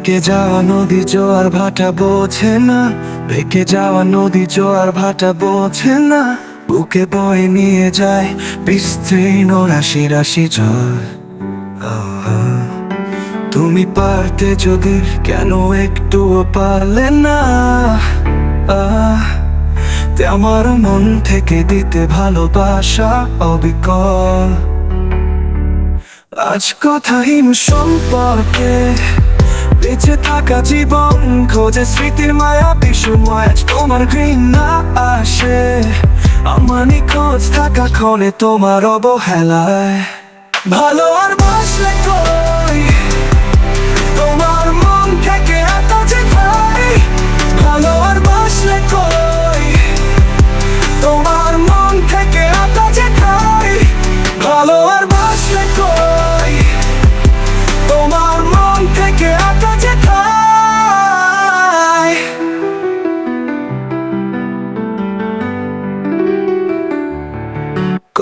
ভেকে যাওয়া নদী জোয়ার ভাটা বোঝে না ভেকে যাওয়া নদী জোয়ার ভাটা বোঝে না। বুকে বয়ে নিয়ে যায় বিস্তীর্ণ রাশি রাশি জল। তুমি পারতে যদি কেন একটুও পারলে না? আমার মন থেকে দিতে ভালোবাসা অবিকল। আজ কথা কথাহীন সম্পর্কে বেঁচে থাকা জীবন, খোঁজে স্মৃতির মায়া বিষময় আজ তোমার ঘৃণা আসে। আমার নিখোঁজ থাকা ক্ষণে তোমার অবহেলায়। ভালো আর বাসলে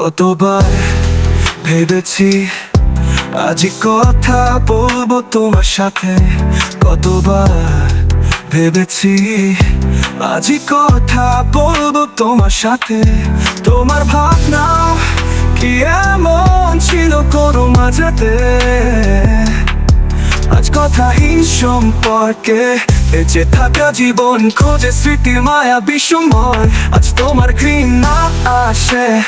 কতবার ভেবেছি আজই কথা বলব তোমার সাথে? কতবার ভেবেছি আজই কথা বলব তোমার সাথে? তোমার ভাবনা কি এমন ছিল করো মাঝাতে? আজ কথা কথাহীন সম্পর্কে বেঁচে থাকা জীবন খোঁজে স্মৃতির মায়া বিষময়। আজ তোমার ঘৃণা আসে।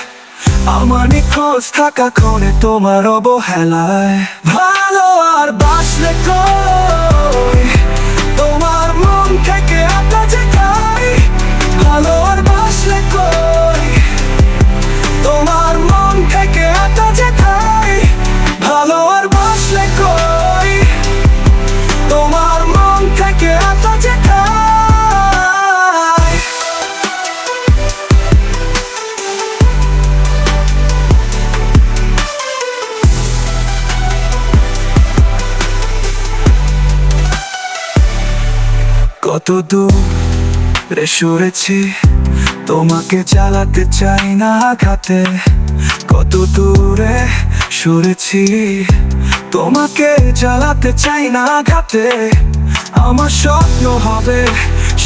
আমার নিখোঁজ থাকা ক্ষণে তোমার অবহেলায়। ভালো আর বাসলে কই? কত দূরে সরেছি, তোমাকে চালাতে চাই না ঘাতে কত দূরে সরেছি, তোমাকে চালাতে চাই না ঘাতে আমার স্বপ্ন হবে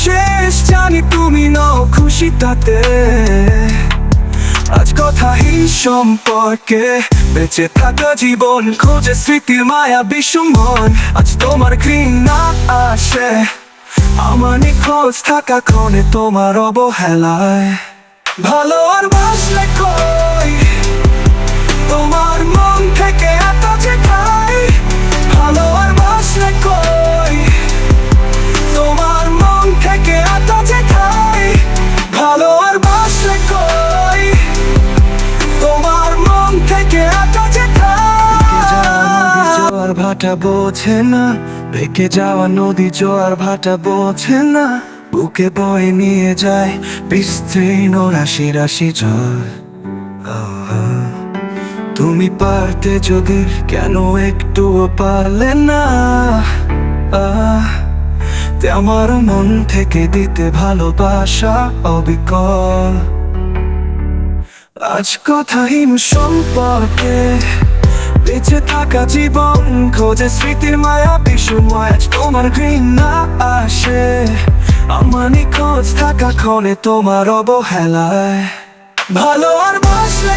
শেষ, জানি তুমি নও খুশি তাতে। আজ কথা কথাহীন সম্পর্কে, বেঁচে থাকা জীবন, খোঁজে স্মৃতির মায়া বিষমন আজ তোমার ঘৃণা আসে। আমার নিখোঁজ থাকা ক্ষণে তোমার অবহেলায়। ভালো আর বাসলে কই? তোমার মন থেকে এত যে খাই। ভালো আর বাসলে কই? তোমার মন থেকে এত যে খাই। ভালো আর বাসলে কই? তোমার মন থেকে এত যে জোয়ার ভাটা বোঝে না। ভেকে যাওয়া নদী জোয়ার ভাটা বোঝে না, বুকে বয়ে নিয়ে যায় বিস্তীর্ণ রাশি রাশি জল তুমি পারতে যদি কেন একটুও পারলে না? আমার মন থেকে দিতে ভালোবাসা অবিকল। আজ কথা কথাহীন সম্পর্কে বেঁচে থাকা জীবন, খোঁজে স্মৃতির মায়া বিষময় আজ তোমার ঘৃণা আসে। আমার নিখোঁজ থাকা ক্ষণে তোমার অবহেলায়। ভালো আর বাসলে